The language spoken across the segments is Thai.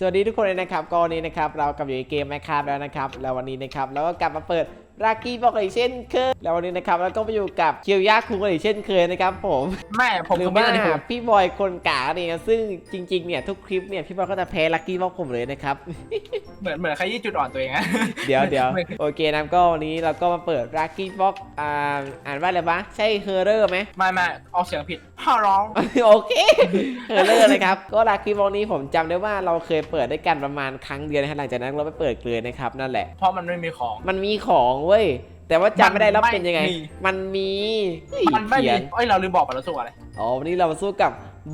สวัสดีทุกคนเลยนะครับก็วันนี้นะครับเรากลับอยู่ในเกมแมคคาบแล้วนะครับ แล้ววันนี้นะครับเราก็กลับมาเปิดรากีบอกอีกเช่นเคยแล้ววันนี้นะครับเราก็มาอยู่กับเคียวยาคุงกันอีกเช่นเคยนะครับผมแม่ผมหรือก็ไม่ว่าได้ผมพี่บอยคนกาเนี่ยซึ่งจริงๆเนี่ยทุกคลิปเนี่ยพี่บอยก็จะแพ้ลักกี้บอกผมเลยนะครับเหมือนเหมือนใครยี่จุดอ่อนตัวเองอะเดี๋ยวเดี๋ยวไม่โอเคนะก็วันนี้เราก็มาเปิดลักกี้บอกอ่าอ่านว่าอะไรวะใช่เฮอร์เรอร์ไหมไม่ไม่ออกเสียงผิด พ่อร้อง โอเคเฮอร์เลอร์นะครับ ก็ลักกี้บอกนี้ผมจำได้ว่าเราเคยเปิดด้วยกันประมาณครั้งเดียวนะฮะหลังจากนั้นเราไปเปิดเลยนะครับนั่นแหละ เพราะมันไม่มีของ มันมีของเว้ย แต่ว่าจำไม่ได้แล้วมันไม่เป็นยังไงมี มันมีเฮ้ยมันไม่เขีมียนเอ้ยเราลืมบอกไปแล้วสู้อะไรอ๋อวันนี้เรามาสู้กับ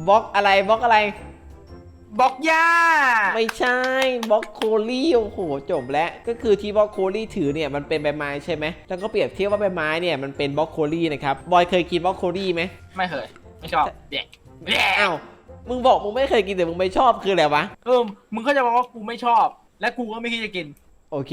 บล็อกอะไรบล็อกอะไรบอกย่าไม่ใช่บล็อกโคลี่โอ้โหจบแล้วก็คือที่บล็อกโคลี่ถือเนี่ยมันเป็นใบไม้ใช่ไหมแล้วก็เปรียบเทียบว่าใบไม้เนี่ยมันเป็นบล็อกโคลี่นะครับบอยเคยกินบล็อกโคลี่ไหมไม่เคย ไม่ชอบเด็กแย่อ้าวมึงบอกมึงไม่เคยกินแต่มึงไม่ชอบคืออะไรวะ เออมึงก็จะบอกว่ากูไม่ชอบ และกูก็ไม่คิดจะกิน โอเค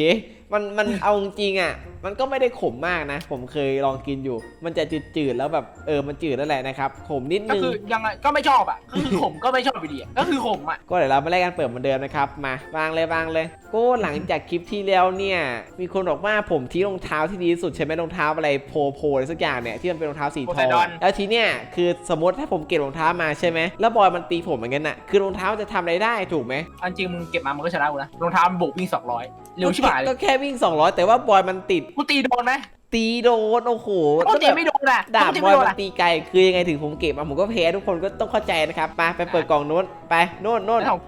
มันมันเอาจริงๆอะ มันก็ไม่ได้ขมมากนะ ผมเคยลองกินอยู่ มันจะจืดๆแล้วแบบเออมันจืดนั่นแหละนะครับขมนิดก็นึง คือยังไงก็ไม่ชอบอะก็คือขมก็ไม่ชอบอยู่ดีอะก็คือขมอะ ก็เดี๋ยวเรามาแลกกันเปิดเหมือนเดิมนะครับมาวางเลยวางเลยก็หลังจากคลิปที่แล้วเนี่ยมีคนบอกว่าผมทิ้งรองเท้าที่ดีที่สุดใช่ไหมรองเท้าอะไรโพโพอะไรสักอย่างเนี่ยที่มันเป็นรองเท้าสีทองแล้วทีเนี้ยคือสมมติถ้าผมเก็บรองเท้ามาใช่ไหมแล้วบอยมันตีผมอย่างนั้นน่ะคือรองเท้าจะทำอะไรได้ถูกไหมอันจริงมึงเก็บมามึงก็ชนะกูนะรองเท้ามันโบกวิ่งสองร้อยเร็วชิบหายเลก็ยแค่วิ่ง 200 แต่ว่าบอยมันติด กูตีโดนไหมตีโดนโอ้โหกูตีแบบไม่โดนอะดาบกูตีบอยไม่โดนมันอะตีไกลคือยังไงถึงผมเก็บมาผมก็แพ้ทุกคนก็ต้องเข้าใจนะครับไปไปเปิดกล่องนู้นไปโน่นโน่นไม่ของ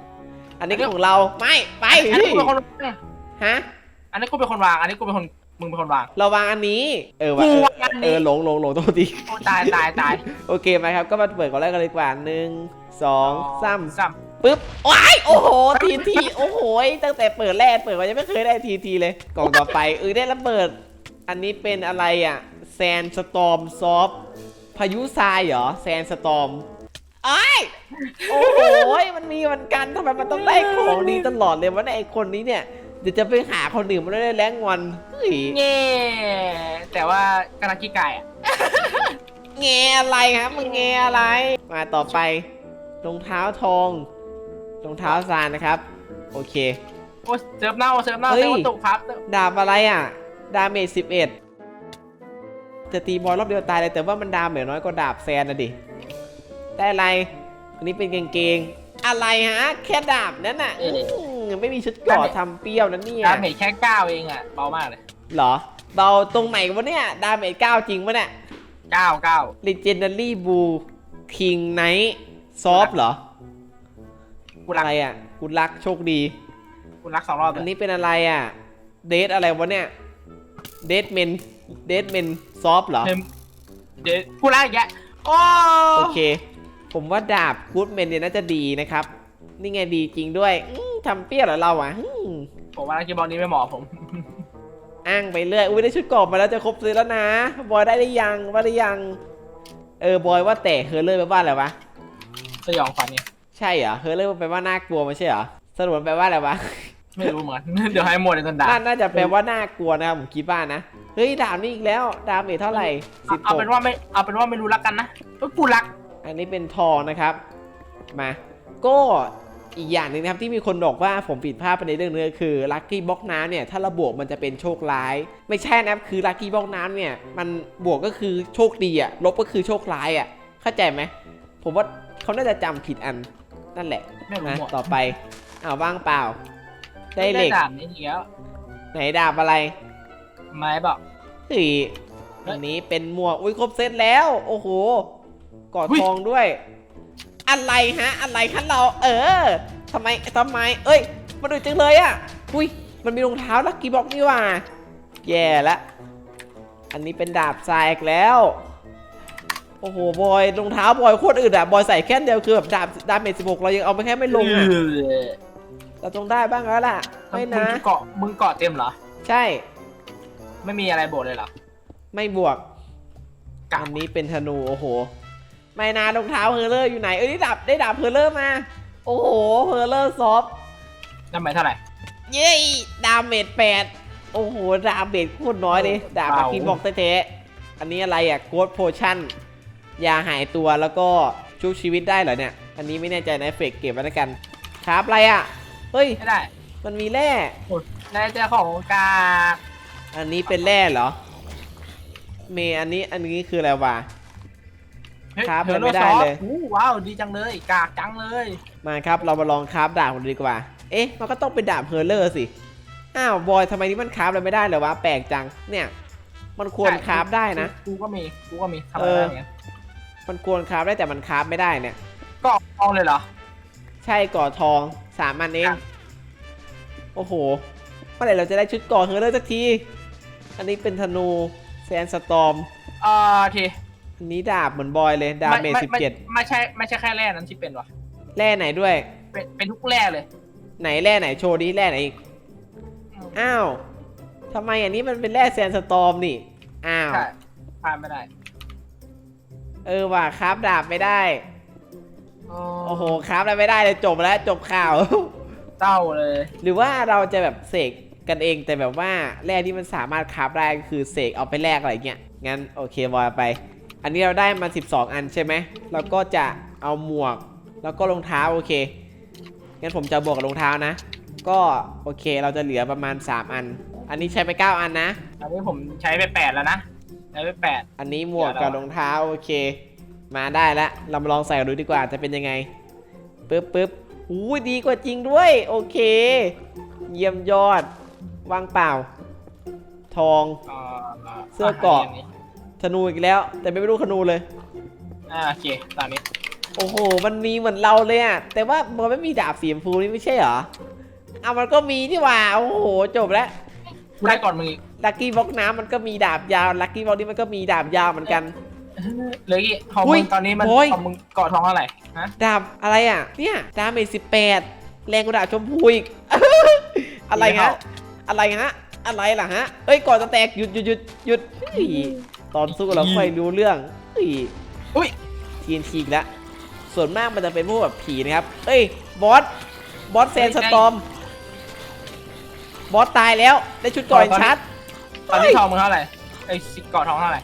อันนี้ก็ของเราไม่ไปอันนี้กูเป็นคนวางฮะอันนี้กูเป็นคนวาง อันนี้กูเป็นคน มึงเป็นคนวาง เราวางอันนี้ เออว่ะกูเออวางอันนี้ เออหลงหลงหลงโทษที โอ้ตายตายตายโอเคไหมครับ ก็มาเปิดกล่องแรกกันเลยดีกว่าหนึ่งสองสามสาม ปึ๊บว้ายโอ้โหทีทีโอ้โหตั้งแต่เปิดแรกเปิดมายังไม่เคยได้ทีทีเลย กล่องต่อไปเออได้ระเบิด อันนี้เป็นอะไรอะแซนสตอมซอฟพายุทรายเหรอแซนสตอมไอ้ายโอ้โหมันมีเหมือนกันทำไมมันต้องได้ของดีตลอดเลยวะเนี่ยไอคนนี้เนี่ยเดี๋ยวจะไปหาคนอื่นมาได้แรงวันเฮ้ยเง่แต่ว่ากำลังกี้ไก่อะแงอะไรครับมึงแงอะไร มาต่อไปรองเท้าทอง รองเท้าซานนะครับ โอเค โอ้เซิร์ฟเน่าเซิร์ฟเน่าเฮ้ยเซิร์ฟวัตถุครับดาบอะไรอะ ดาเมจสิบเอ็ดจะตีบอลรอบเดียวตายเลยแต่ว่ามันดาเมจน้อยกว่าดาบแซนนะดิ ได้อะไร อันนี้เป็นกางเกง อะไรฮะ แค่ดาบนั่นน่ะอื้อไม่มีชุดเกราะทำเปรี้ยวนั่นเนี่ย ดาเมจแค่เก้าเองอะเบามากเลย เหรอ เบาตรงไหนวะเนี่ย ดาเมจเก้าจริงปะเนี่ยเก้าเก้า Legendary Blue King Knight Soft เหรอ กูอะรักไรอะกูรักโชคดี กูรักสองรอบเลอันยนี้เป็นอะไรอะ เดทอะไรวะเนี่ย เดทเมน เดทเมนซอฟเหรอเฮ้ยเดี๋ยวกูรักอีกแยะโอ้โอเค ผมว่าดาบกูดเมนเนี่ยน่าจะดีนะครับ นี่ไงดีจริงด้วยอื้อทำเปรี้ยวเหรอเราอะอื้อผมว่านักกีฬาบอลนี้ไม่เหมาะผม อ้างไปเรื่อย อุ้ยได้ชุดเกรอบมาแล้วจะครบซื้อแล้วนะ บอยได้หรือยังว่าได้ยัง เออบอยว่าแต่เฮอร์เลอร์แปลว่าอะไรวะ สยองขวัญเนี่ย ใช่เหรอเฮอร์เลอร์แปลว่าน่ากลัวไม่ใช่เหรอสรุปมันแปลว่าอะไรวะ ไม่รู้เหมือน เดี๋ยวให้หมดในตันดา น่าน่าจะแปลว่าน่ากลัวนะครับผมคิดว่านะ เฮ้ยดาบนี่อีกแล้วดาบเมจเท่าไหร่สิบเอาหกเป็นว่าไม่เอาเป็นว่าไม่รู้รักกันนะเอ้ยกูรัก อันนี้เป็นทองนะครับ มา ก็อีกอย่างหนึ่งนะครับที่มีคนบอกว่าผมผิดพลาดไปในเรื่องนึงก็คือลัคกี้บล็อกน้ำเนี่ยถ้าเราบวกมันจะเป็นโชคร้าย ไม่ใช่นะครับคือลัคกี้บล็อกน้ำเนี่ยมันบวกก็คือโชคดีอะลบก็คือโชคร้ายอะเข้าใจไหมผมว่าเขาน่าจะจำผิดอัน นั่นแหละไม่รู้นะหมดต่อไปอ้าวว่างเปล่า ได้เหล็ก ดาบนี้อีกแล้วไหนดาบอะไรไม้บอกเฮ้ยเฮ้ยอันนี้เป็นหมวกอุ้ยครบเซตแล้ว โอ้โหกอดหุ้ยทองด้วย อะไรฮะ อะไรคะเรา เออทำไมทำไม เอ้ยมันดูจังเลยอะอุ้ยมันมีรองเท้าลักกี้บ็อกนี่หว่า แย่ละ อันนี้เป็นดาบทรายอีกแล้ว โอ้โห บอยรองเท้าบอยโคตรอึดอะ บอยใส่แค่อันเดียวคือแบบดาบดาบเมจสิบหกเรายังเอาไปแค่ไม่ลงอะเราต้องได้บ้างแล้วล่ะ ไม่มึนะงเกาะมึงเกาะเต็มเหรอ ใช่ ไม่มีอะไรโบดเลยเหรอ ไม่บวกกะอันนี้เป็นธนูโอ้โห ไม่นารองเท้าเฮอร์เลอร์อยู่ไหน เอ้ยได้ดาบได้ดาบเฮอร์เลอร์มา โอ้โห เฮอร์เลอร์ซอฟต์ทำไมเท่าไหร่ เย้ดาเมจแปดโอ้โห ดาเมจโคตรน้อยเลยดาบเบาอาคีบอกเท่ๆอันนี้อะไรอะโกดโพชั่น ยาหายตัวแล้วก็ชุบชีวิตได้เหรอเนี่ย อันนี้ไม่แน่ใจนะเฟกเก็บไว้แล้วกัน ครับอะไรอะ เฮ้ย ไม่ได้มันมีแร่โอ้ยได้เจ้าของกากอันนี้เป็นแร่เหรอ เมย์อันนี้อันนี้คืออะไรวะ เฮ้ยครับเฮอร์ไม่โลได้ซอฟเลย อู้ว้าวดีจังเลยกากจังเลยมาครับเรามาลองคราฟดาบกันดีกว่า เอ๊ะ มันก็ต้องเป็นดาบเฮอร์เลอร์สิ อ้าวบอยทำไมนี่มันคราฟอะไรไม่ได้เลยวะแปลกจัง เนี่ย มันควรใช่คราฟได้นะ กูก็มีกูก็มีทำอะเอไรอได้เหมือนกัน มันควรคราฟได้แต่มันคราฟไม่ได้เนี่ย ก็เอาเลยเหรอ ใช่ก่อทองสามอันเองครับโอ้โหเมื่อไหร่เราจะได้ชุดก่อเฮอร์เลอร์สักที อันนี้เป็นธนูแซนสตอมเอ่อทีอันนี้ดาบเหมือนบอยเลยดาบเมจไไสิบเจ็ดไม่ใช่ไม่ใช่แค่แร่นั้นที่เป็นวะแร่ไหนด้วย เป็นเป็นทุกแร่เลย ไหนแร่ไหนโชว์ดิแร่ไหนอีก อ้าวทำไมอันนี้มันเป็นแร่แซนสตอมนี่ อ้าวใช่พลาดไม่ได้ เออว่ะครับดาบไม่ได้ โอ้โหครับอะไรไม่ได้เลยจบแล้วจบข่าวเต้าเลย หรือว่าเราจะแบบเสกกันเองแต่แบบว่าแร่ที่มันสามารถคราฟได้ก็คือเสกเอาไปแลกอะไรเงี้ยงั้นโอเคบอยไป อันนี้เราได้มา 12 อันใช่ไหมเราก็จะเอาหมวก แล้วก็รองเท้าโอเคงั้นผมจะบวกกับรองเท้านะ ก็โอเคเราจะเหลือประมาณ 3 อัน อันนี้ใช้ไป 9 อันนะ อันนี้ผมใช้ไปแปดแล้วนะ ใช้ไปแปดอันนี้หมวกกับรองเท้าโอเค มาได้แล้วเรามาลองใส่กันดูดีกว่าจะเป็นยังไงปึ๊บปึ๊บอู้ยดีกว่าจริงด้วย โอเค เยี่ยมยอดว่างเปล่า ทองเอ่อเสื้อเกราะนนี้ธนูอีกแล้ว แต่ไม่รู้ธนูเลยอ่าโอเคตามนี้โอ้โห มันมีเหมือนเราเลยอะแต่ว่ามันไม่มีดาบสีชมพูนี่ไม่ใช่เหรอเอามันก็มีนี่หว่า โอ้โห จบแล้ว กูได้ก่อนมึงอีกลักกี้บ็อกน้ำมันก็มีดาบยาว ลักกี้บ็อกนี่มันก็มีดาบยาวเหมือนกัน เหลยกี่ของอุ้มึยงตอนนี้มันโอ้ย ของมึงเกาะทองเท่าไหร่ฮะดาบอะไรอะ เนี่ยดาเมจสิบแปดแรงกว่าดาบชมพูอีก อะไรฮะอะไรฮะ อะไรล่ะฮะเอ้ยก่อนจะแตกหยุดหยุดหยุดหยุดเฮ้ยตอนสู้เราค่อยรู้เรื่องเฮ้ย อุ้ย ทีนทีอีกแล้วส่วนมากมันจะเป็นพวกแบบผีนะครับ เอ้ย บอส บอสเซนสตอม บอสตายแล้วได้ชุดก่อนชัดตอนนี้ทองมึงเท่าไหร่ไอ้สิเกาะทองเท่าไหร่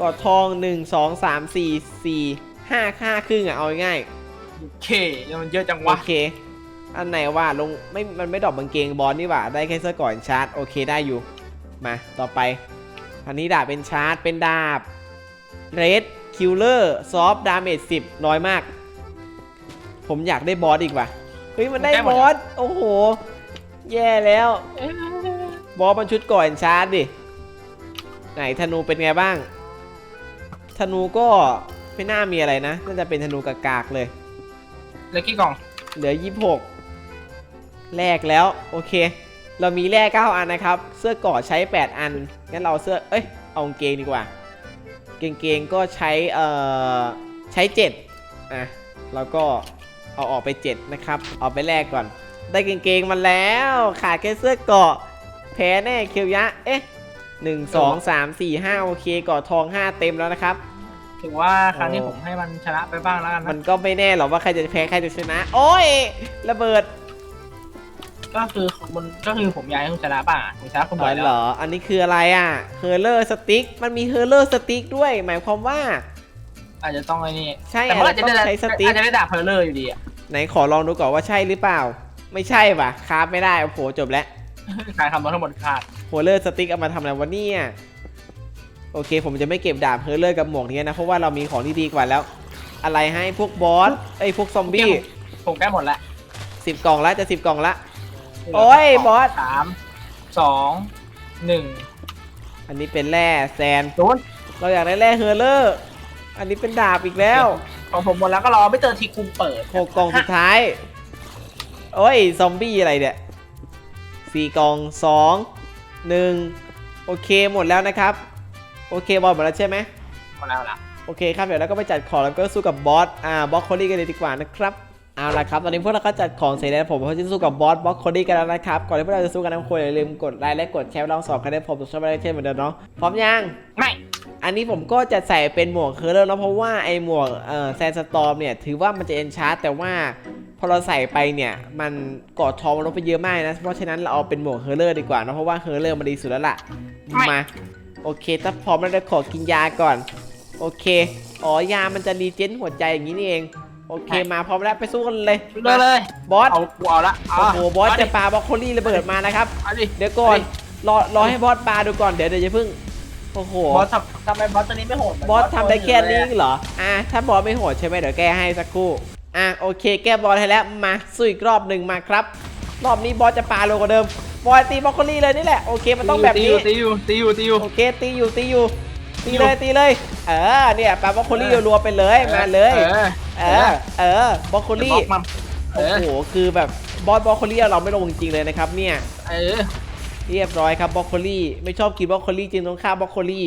กอดทอง1 2 3 4 4 5ค่าครึ่งอะเอาง่ายโอเคยังมันเยอะจังๆโอวะเค อันไหนว่าลงไม่มันไม่ดรอปกางเกงบอลนี่หว่าได้แค่เสื้อก่อนชาร์จโอเคได้อยู่ มาต่อไป อันนี้ดาบเป็นชาร์จเป็นดาบเรดคิลเลอร์ซอฟดาเมจ10น้อยมาก ผมอยากได้บอสอีกว่ะเฮ้ยมันได้บอสโอ้โห แย่แล้วเอ๊ะบอสมันชุดก่อนชาร์จดิ ไหนธนูเป็นไงบ้าง ธนูก็ไม่น่ามีอะไรนะ น่าจะเป็นธนูกากๆเลย เหลือกี่กล่อง เหลือ 26 แลกแล้ว โอเค เรามีแลก9อันนะครับ เสื้อเกราะใช้ 8 อัน งั้นเราเสื้อ เอ้ย เอากางเกงดีกว่า เกงเกงก็ใช้ เอ่อ ใช้ 7 อะ แล้วก็เอาออกไป 7 นะครับ เอาไปแลกก่อน ได้กางเกงมาแล้ว ขาดแค่เสื้อเกราะ แพ้แน่เคียวยะ เอ๊ะ1 2 3 4 5โอเคเกราะทอง5เต็มแล้วนะครับถือว่าครั้งนี้โอ้ผมให้มันชนะไปบ้างแล้วกันมันะนก็ไม่แน่หรอกว่าใครจะแพ้ใครจะชนะ โอ้ยระเบิด ก็คือของมันก็คือผมอยากให้คุณชนะป่ะผมชนะคุณอ๋บ่ออยแล้เหรวออันนี้คืออะไรอะเฮอร์เลอร์สติ๊กมันมีเฮอร์เลอร์สติ๊กด้วย หมายความว่า อาจจะต้องไอ้นี่ใช่แต่มันอาจจะอาจจะได้ต้องใช้สติ๊กอาจจะได้ดาบเพลเลอร์อยู่ดีอะไหนขอลองดูก่อนว่าใช่หรือเปล่า ไม่ใช่ป่ะคราฟไม่ได้โอ้โหจบแล้วการคำนวณทั้งหมดขาดเฮอร์เลอร์สติ๊กเอามาทำอะไรวะเนี่ยโอเค ผมจะไม่เก็บดาบเฮอร์เลอร์กับหมวกนี้นะเพราะว่าเรามีของที่ดีกว่าแล้ว อะไรให้พวกบอสไอ้ยพวกซอมบี้ผมใกล้หมดแล้วสิบกล่องละจะสิบกล่องละโอ้ยบอสสามสองหนึ่งอันนี้เป็นแร่แซนศูนย์เราอยากได้แร่เฮอร์เลอร์ อันนี้เป็นดาบอีกแล้ว ของผมหมดแล้วก็รอไม่เจอทีคุมเปิดหกกล่องสุดท้าย โอ้ย ซอมบี้อะไรเนี่ยสี่กล่องสองหนึ่งโอเคหมดแล้วนะครับ โอเคบอลหมดแล้วใช่ไหมหมดแล้วล่ะโอเคครับเดี๋ยวเราก็ไปจัดของแล้วก็สู้กับบอสอ่าบอสโคดี้กันเลยดีกว่านะครับเอาละครับตอนนี้พวกเราก็จัดของเสร็จแล้วผมก็จะสู้กับบอสบอสโคดี้กันแล้วนะครับก่อนที่พวกเราจะสู้กันนะคนอย่าลืมกดไลค์และกดแชร์ลองสอบคะแนนผมตัวชอบอะไรเช่นเหมือนเดิมเนาะพร้อมยังไม่ อันนี้ผมก็จะใส่เป็นหมวกเคอร์เลอร์เนาะเพราะว่าไอ้หมวกเอ่อแซนสตอมเนี่ยถือว่ามันจะเอนชาร์ตแต่ว่าพอเราใส่ไปเนี่ยมันกอดทองมันลดไปเยอะมากนะ เพราะฉะนั้นเราเอาเป็นหมวกเฮอร์เลอร์ดีกว่าเนอะเพราะว่าเฮอร์เลอร์มันดีสุดแล้วล่ะมาโอเค ถ้าพร้อมแล้วเดี๋ยวขอกินยาก่อน โอเคอ๋อยามันจะรีเจนหัวใจอย่างนี้นี่เองโอเคมาพร้อมแล้วไปสู้กันเลยเลยเลยบอสเอากูเอาละโอ้โหบอสจะปาบล็อกโคลี่ระเบิดมานะครับเอาดิเดี๋ยวก่อนรอรอให้บอสปาดูก่อนเดี๋ยวเดี๋ยวจะเพิ่ง โอ้โห บอสทำทำไมบอสตัวนี้ไม่โหดบอสทำได้แค่นี้เหรอ อะ ถ้าบอสไม่โหดใช่ไหมเดี๋ยวแก้ให้สักครู่ อะ โอเค แก้บอสให้แล้ว มาสู้อีกรอบหนึ่งมาครับ รอบนี้บอสจะปาโลกว่าเดิม บอยตีบล็อกโคลี่เลยนี่แหละ โอเค มันต้องแบบนี้ ตีอยู่ตีอยู่ตีอยู่ โอเค ตีอยู่ ตีอยู่ ตีเลย ตีเลย เออ เนี่ยปาบล็อกโคลี่รัวๆไปเลย มาเลยออเออ เออบล็อกโคบลี่อกมันเอโอ้อโห คือแบบบอสบล็อกโคลี่เราไม่ลงจริงๆเลยนะครับเนี่ย เออ เรียบร้อยครับบล็อกโคลี่ ไม่ชอบกินบล็อกโคลี่จึงต้องฆ่าบล็อกโคลี่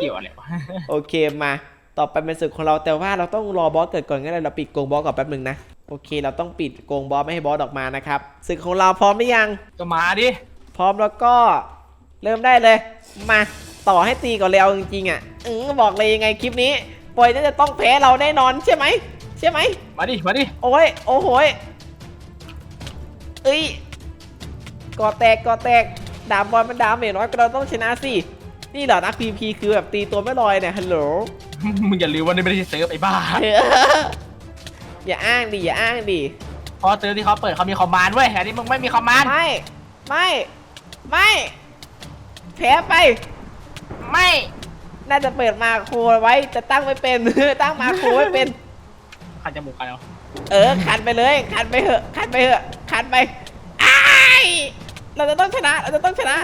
เกี่ยวอะไรวะโอเคมาต่อไปเป็นศึกของเราแต่ว่าเราต้องรอบอสเกิดก่อนงั้นเราปิดโกงบอสก่อนแป๊บหนึ่งนะโอเค เราต้องปิดโกงบอสไม่ให้บอสออกมานะครับศึกของเราพร้อมหรือยัง ก็มาดิพร้อมแล้วก็เริ่มได้เลย มาต่อให้ตีก่อนเลยเอาจริงๆอะอือบอกเลยยังไงคลิปนี้ปอยน่าจะต้องแพ้เราแน่นอนใช่ไหมใช่ไหมมาดิมาดิโอ้ยโอ้โหยเอ้ย ก่อแตกก่อแตกดาบบอลมันดาเมจน้อยก็เราต้องชนะสิ นี่เหรอนักพีพีคือแบบตีตัวไม่ลอยเนี่ยฮัลโหลมึงอย่าลืมว่านี่ไม่ได้เซิร์ฟไอ้บ้า อย่าอ้างดิอย่าอ้างดิเพราะเซิร์ฟที่เขาเปิดเขามีคอมมานด์เว้ยอันนี้มึงไม่มีคอมมานด์ไม่ ไม่ ไม่แพ้ไป ไม่ น่าจะเปิดมาโครไว้แต่ตั้งไม่เป็น ตั้งมาโครไม่เป็น ขันจมูกกันเอาเออขันไปเลยขันไปเถอะขันไปเถอะขันไปอ้าย เราจะต้องชนะ เราจะต้องชนะ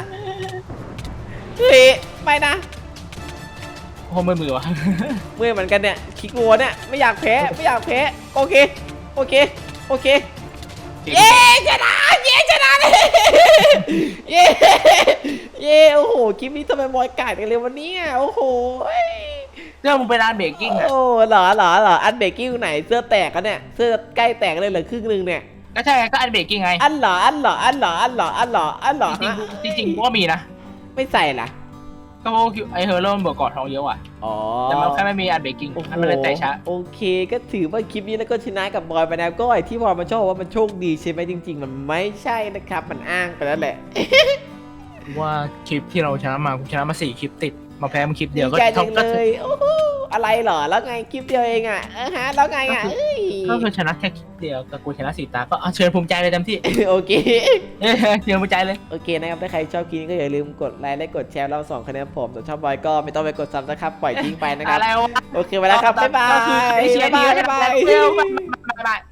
เฮ้ยไปนะโอ้มือมือวะ เมื่อยเหมือนกันเนี่ยคิกวัวเนี่ยไม่อยากแพ้ไม่อยากแพ้โอเคโอเคโอเคเย้ชนะเย้ชนะเลยเย้เย้โอ้โหคลิปนี้ทำไมมอยกาดกันเร็ววันนี้โอ้โหเรื่องมึงไปร้านเบรกกิ้งอะโอ้เหรอเหรอเหรออันเบรกกิ้งไหนเสื้อแตกกันเนี่ยเสื้อใกล้แตกเลยเหลือครึ่งหนึงเนี่ย ก็ใช่ไงก็อันเบรกกิ้งไงอันเหรออันเหรออันเหรออันเหรออันเหรออันเหรอจริงฮะๆจริงๆกูก็มีนะไม่ใส่ล่ะก็เพราะว่าไอเฮอร์โร่มันเบิกกอดทองเยอะว่ะอ๋อ แต่มันแค่ไม่มีอันเบรกกิ้งโอ้โหมันเลยแตกช้า โอเค ก็ถือว่าคลิปนี้แล้วก็ชนะกับบอยไปแล้วก็ไอที่บอยมันชอบว่ามันโชคดีใช่ไหมจริง ๆ มันไม่ใช่นะครับ มันอ้างไปแล้วแหละว่าคลิปที่เราชนะมากูชนะมาสี่คลิปติด มาแพ้มันคลิปเดียวก็ใจจัเท่างเลก็คือยโอ้โหอะไรเหรอแล้วไงคลิปเดียวเองอะเออฮะแล้วไงอะเอ้ย ก็คือชนะแค่คลิป เดียวกับกูชนะสี่ตา ก็เอาเชิญภูมิใจเลยเต็มที่ โอเค เอ้ยเชิญภูมิใจเลย โอเคนะครับ ถ้าใครชอบคลิปนี้ก็อย่าลืมกดไลค์และกดแชร์เราสองคะแนนผมส่วนชอบบอยก็ไม่ต้องไปกดซับนะครับ ปล่อยทิ้งไปนะครับ อะไรวะโอเคไปแล้วครับ บ๊ายบายก็คือไอเชียร์ดีบ๊ายก็บายจะบ๊ายบายเร็วบ๊ายบาย